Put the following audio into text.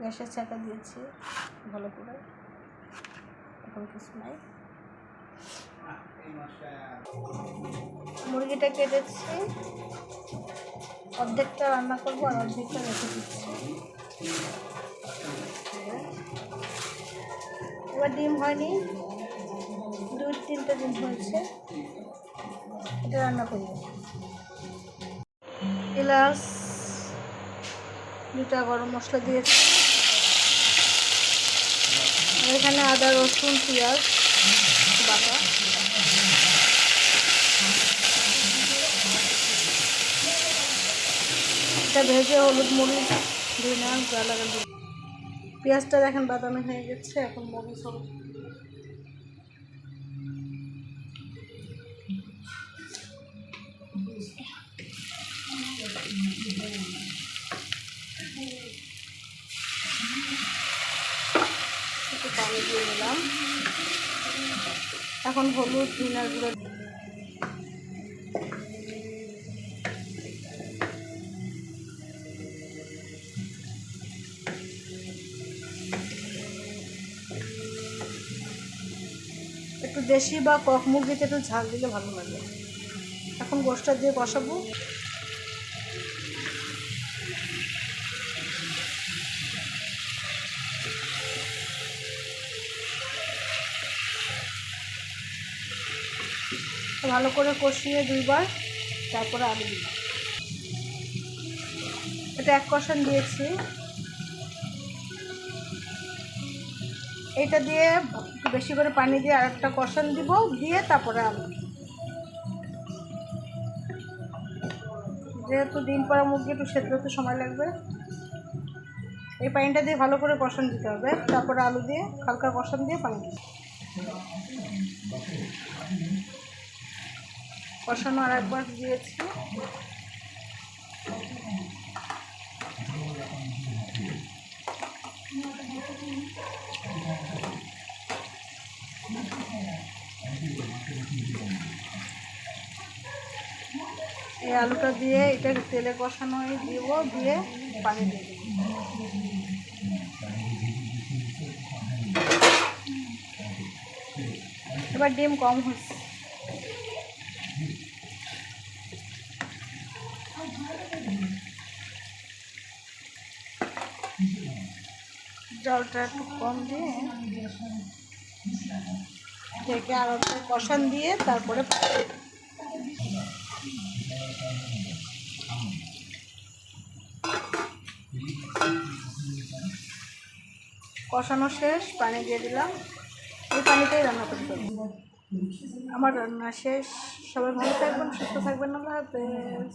গ্যাসের চাকা দিয়েছি। ভালো করে। এখন কিছু নাই। মুরগিটা কেটেছি। অর্ধেকটা রান্না করব আর অর্ধেকটা রেখে দিচ্ছি। এবার ডিম হয়নি। দুই, তিনটে ডিম হয়েছে। এটা রান্না করব এলাচ, দুটা গরম মশলা দিয়েছি। এখানে আদা, রসুন, পেঁয়াজ, বাটা। এটা ভেজে হলুদ মরিচ ধুয়ে নেওয়া যা পেঁয়াজটা দেখেন বাদামে হয়ে গেছে, এখন মরিচ হলুদ। একটু পানি দিয়ে দিলাম এখন হলুদ ভিনার একটু দেশি বা কক মুরগিতে একটু ঝাল দিলে ভালো লাগে। এখন গোষ্ঠটা দিয়ে বসাবো ভালো করে কষিয়ে দুইবার, তারপরে আলু দিলাম। এটা এক কষান দিয়েছি। এটা দিয়ে বেশি করে পানি দিয়ে আর একটা কষান দিব, দিয়ে তারপরে আলু। যেহেতু ডিম পরা মুরগি, একটু সেদ্ধ হতে সময় লাগবে। এই পানিটা দিয়ে ভালো করে কষান দিতে হবে। তারপরে আলু দিয়ে হালকা কষান দিয়ে পানি দিতে কষানো আর একবার দিয়েছি। এই আলুটা দিয়ে এটা তেলে কষানো দিব, দিয়ে পানি দিয়ে এবার ডিম কম হচ্ছে। জলটা একটু কম দিয়ে থেকে আর একটা কষান দিয়ে তারপরে কষানো শেষ, পানি দিয়ে দিলাম। এই পানিতেই রান্না করতে আমার রান্না শেষ। সবাই ভালো থাকবেন, সুস্থ থাকবেন। হাফেজ।